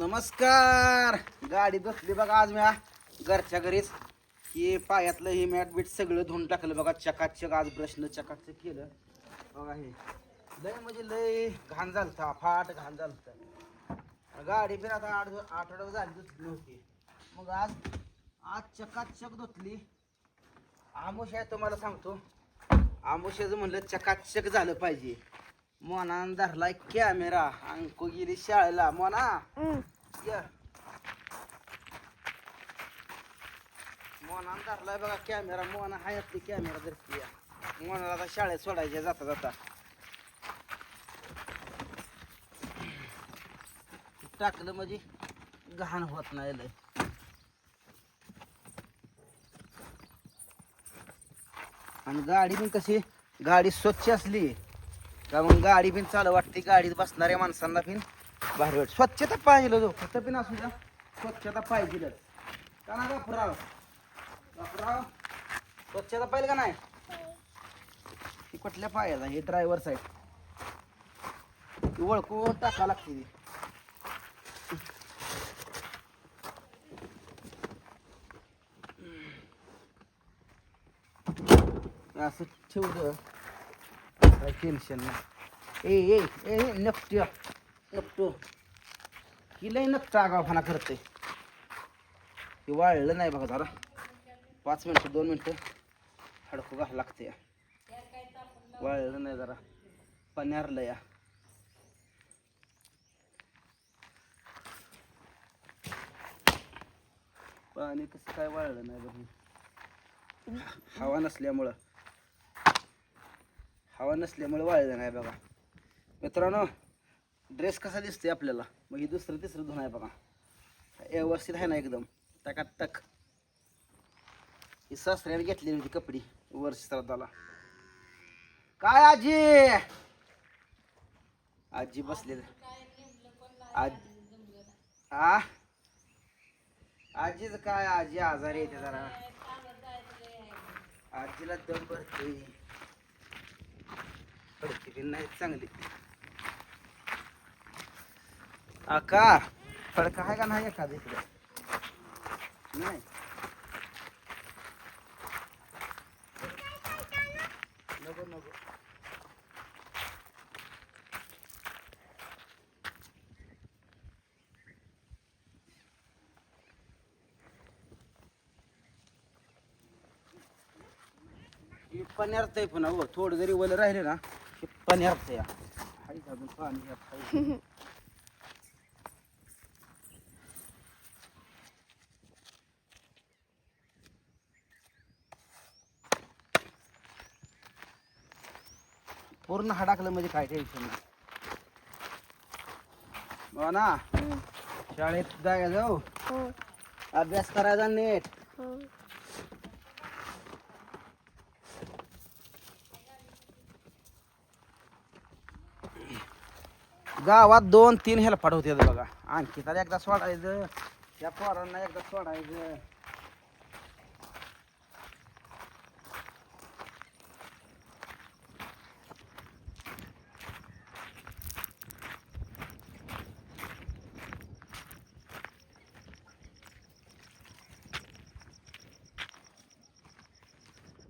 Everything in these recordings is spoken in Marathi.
नमस्कार. गाडी बसली बघा आज मी घरच्या घरीच. हे पायातलं हे मॅट बीट सगळं धुवून टाकलं बघा. चकाचक आज ब्रशनं चकाचक केलं. बघा हे. लय म्हणजे लय घाण झालता फाट घाण झालता. गाडी फिर आता आठ आठवडा झाली धुतली नव्हती. मग आज आज चकाचक धुतली. आमुष आहे तुम्हाला सांगतो. आमुष्याचं म्हणलं चकाचक झालं पाहिजे. मोनान धरलाय कॅमेरा अंकू गेली शाळेला. मोना. ये. मोनान धरलाय बघा कॅमेरा मोना हाय आपली कॅमेरा धरती मोनाला आता शाळेत सोडायचे जाता जाता. टाकलं म्हणजे घाण होत नाही लय. आणि गाडी पण कशी? गाडी स्वच्छ असली. का मग गाडी पण चालू वाटते गाडीत बसणाऱ्या माणसांना पण भारी वाट स्वच्छता पाहिजे जो फक्त पण असू द्या स्वच्छता पाहिजेलच. का ना बापराव बापराव स्वच्छता पाहिजे का नाही? ती कुठल्या पायाला? हे ड्रायव्हर साईड ती ओळखून टाका लागते ती. असं ठेवलं काय टेन्शन नाही. ए ए ए ए, नकट्या हो. नकटो. ही लय नकटा आगावपणा करते हे वाळलं नाही बघा जरा. पाच मिनटं दोन मिनटं हडकू घाला लागते वाळलं नाही जरा. पण्यारलं या. पाणी कसं काय वाळलं नाही बघ. हवा नसल्यामुळं. हवा नसल्यामुळे वाळलं नाही बघा. मित्रांनो ड्रेस कसा दिसतोय आपल्याला? मग ही दुसरं तिसरं धुणं आहे बघा. व्यवस्थित आहे ना एकदम. टकाटक. ही सासऱ्याने घेतलेली होती कपडी वर्ष श्राद्धाला. काय आजी? आजी बसलेली. आज आ? आजीच काय? आजी आजारी येते जरा. आजीला दम भरते पडते नाही चांगली. आका फडका आहे का नाही एखादी इकडे? नाही. नको नको. पण पण्यार्थ आहे पण थोडं जरी वल राहिले ना हे पण्यार्थ या अजून पाणी हाय. पूर्ण हडाकलं म्हणजे काय टेन्शन नाही. हो ना शाळेत जाय जाऊ. अभ्यास करायचा नीट. गावात दोन तीन हेलपाट होते बघा. आणखी तर एकदा सोडायचं. त्या पोरांना एकदा सोडायचं.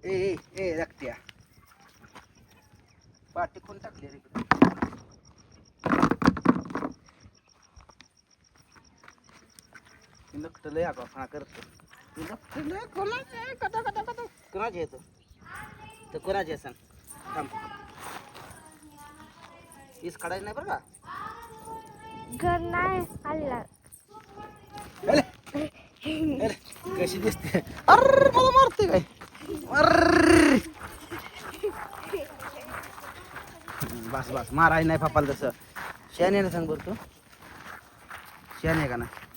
ए ए ए रक्त्या. पाठी कोण टाकली रे इकडे नकटलंय आगावपणा करतो. कोणाचे कोणाचे तर कोणाचे सांग थांब. ईस काढायची नाही बरं का? घर नाही आला. अरे, अरे, कशी दिसते? अर मला मारते काय? अर्र. बस बस. माराय नाही पापाला तसं. शेण आहे ना सांग बरं तू? शेण आहे का नाही?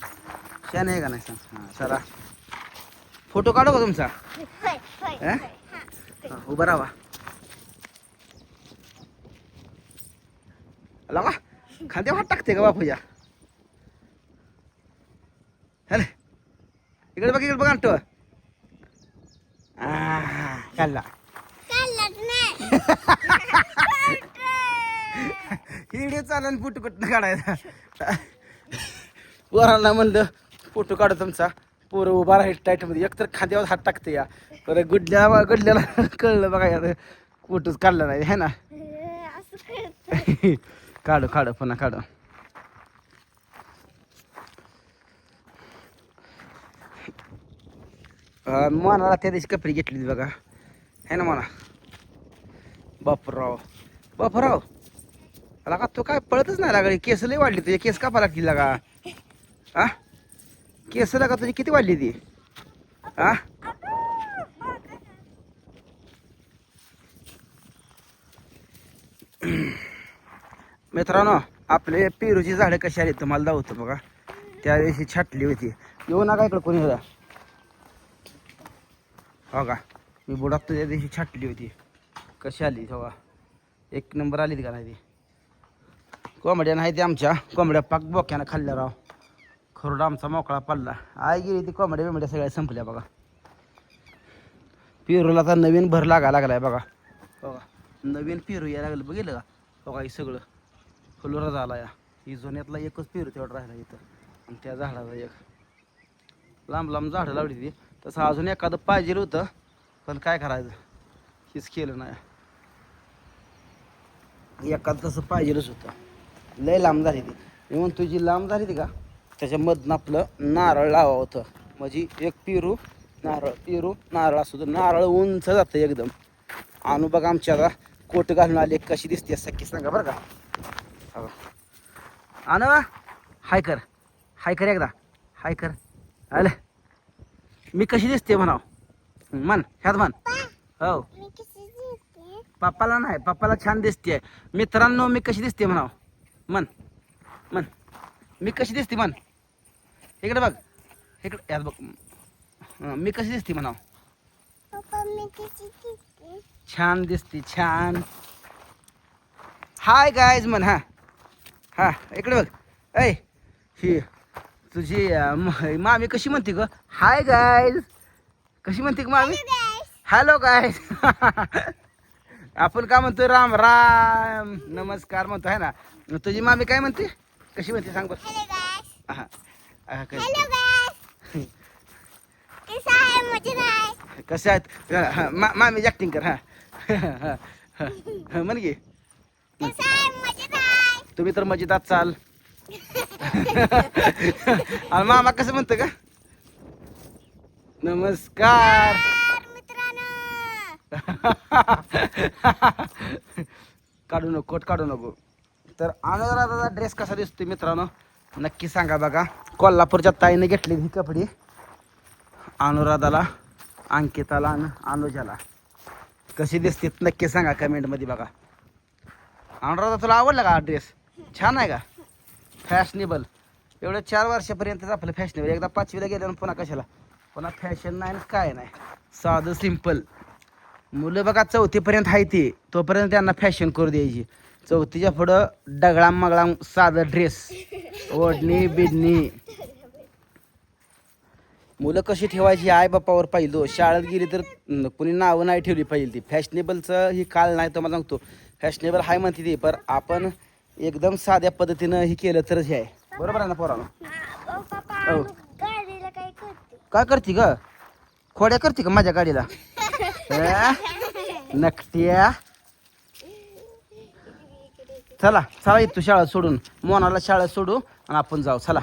शेण आहे का नाही? सांग हां चला. फोटो काढू का तुमचा? हा, उभं राहा. लगा खांदे हात टाकते का बापूया हॅले इकडे बघ इकडे बघ आणतो. खाल्ला व्हिडिओ चालन फुट कुठनं काढायचा? पोरांना म्हणलं फोटो काढू तुमचा. पोरं उभा राहील टाईटमध्ये एकतर खांद्यावर हात टाकते या. परत गुडल्या गुडल्याला कळलं बघा यार फोटोच काढला नाही है ना? काढू काढू पुन्हा काढू. मनाला त्या दिवशी कपडे घेतली बघा. है ना मना? बापराव. बापराव आला का तू काय पळतच नाही लागली. केस लई वाढली तुझे. केस कापा लागतील लागा. हा केस लागा तुझी म्हणजे किती वाढली ती? हा? मित्रांनो आपले पेरूची झाडं कशी आली तुम्हाला दावतो बघा. त्या दिवशी छाटली होती. येऊ नका इकडं कोणी होता हो का मी बुडात त्या दिवशी छाटली होती. कशी आली तेव्हा एक नंबर आली का नाही ती? कोंबड्या नाही ते आमच्या. कोंबड्या पाक बोक्यानं खाल्ल्या राव. खरोडा आमचा मोकळा पडला आई गेली ती कोंबड्या बिंबड्या सगळ्या संपल्या बघा. पेरूला तर नवीन भर लागा लागलाय बघा. बघा नवीन पेरू यायला लागलं. बघितलं का? बघा हे सगळं. फुलोरा झाला या. ही जुन्यातला एकच पेरू तेवढा राहिला इथं. आणि त्या झाडाला एक. लांब लांब झाडं लावली ती. तसं अजून एखादं पाहिजे होतं पण काय करायचं? हेच केलं नाही. एखादं तसं पाहिजेलच होतं. लय लांब झाली ती. मी म्हणतो लांब झाली ती का? त्याच्यामधनं आपलं नारळ लावा होतं. म्हणजे एक पेरू नारळ पेरू नारळ असतो तर नारळ उंच जातं एकदम. आणू बघा आमच्या आता कोट घालून आली कशी दिसते सख्खी सांगा बरं का. हो. आणू हाय कर. हाय कर एकदा. हाय कर. आलं. मी कशी दिसते म्हणाव? मन ह्यात म्हण. हो. पप्पाला नाही पप्पाला छान दिसते मित्रांनो मी कशी दिसते म्हणाव? मन मन मी कशी दिसते मन इकडे बघ. इकडे यात बघ. मी कशी दिसते म्हणाव? पप्पा मी कशी दिसते? छान दिसते छान. हाय गायज म्हण हा. हा इकडे बघ. ऐ ही तुझी मामी कशी म्हणते ग? हाय गायज कशी म्हणते ग मामी? हॅलो गायज आपण काय म्हणतो राम राम. नमस्कार म्हणतो आहे ना? तुझी मामी काय म्हणते? कशी म्हणते? सांग गाइस हा. कसा आहेत? मामी ऍक्टिंग कर हा. म्हण नाही तुम्ही तर मजेदात चाल. आणि मामा कसं म्हणतं का? नमस्कार. मित्रांनो. काढू नको कोट काढू नको. तर अनुराधाचा ड्रेस कसा दिसतोय मित्रांनो? नक्की सांगा बघा. कोल्हापूरच्या ताईने घेतली ही कपडे. अनुराधाला अंकिताला आणि अनुजाला. कशी दिसते नक्की सांगा कमेंटमध्ये बघा. अनुराधा तुला आवडला का ड्रेस छान आहे का? फॅशनेबल एवढं चार वर्षापर्यंतच आपलं फॅशनेबल एकदा पाचवीला गेल्यानं पुन्हा कशाला? पुन्हा फॅशन नाही आणि काय नाही. साधं सिंपल मुलं बघा चौथीपर्यंत आहे ती. तोपर्यंत त्यांना फॅशन करू द्यायची. चौथीच्या पुढं डगळाम मगळाम साधं ड्रेस ओढणी बिडणी मुलं कशी ठेवायची आई बापावर पाहिजे शाळेत गेली तर कुणी नावं नाही ठेवली पाहिजे ती. फॅशनेबलचं ही काळ नाही तर मला सांगतो. फॅशनेबल हाय म्हणते ती पण आपण एकदम साध्या पद्धतीनं हे केलं तरच हे आहे. बरोबर आहे ना पोरानं? हो. काय करते? ग? खोड्या करते का माझ्या गाडीला? नकट्या. चला चला तू शाळा सोडून. मोनाला शाळा सोडू. आणि आपण जाऊ. चला.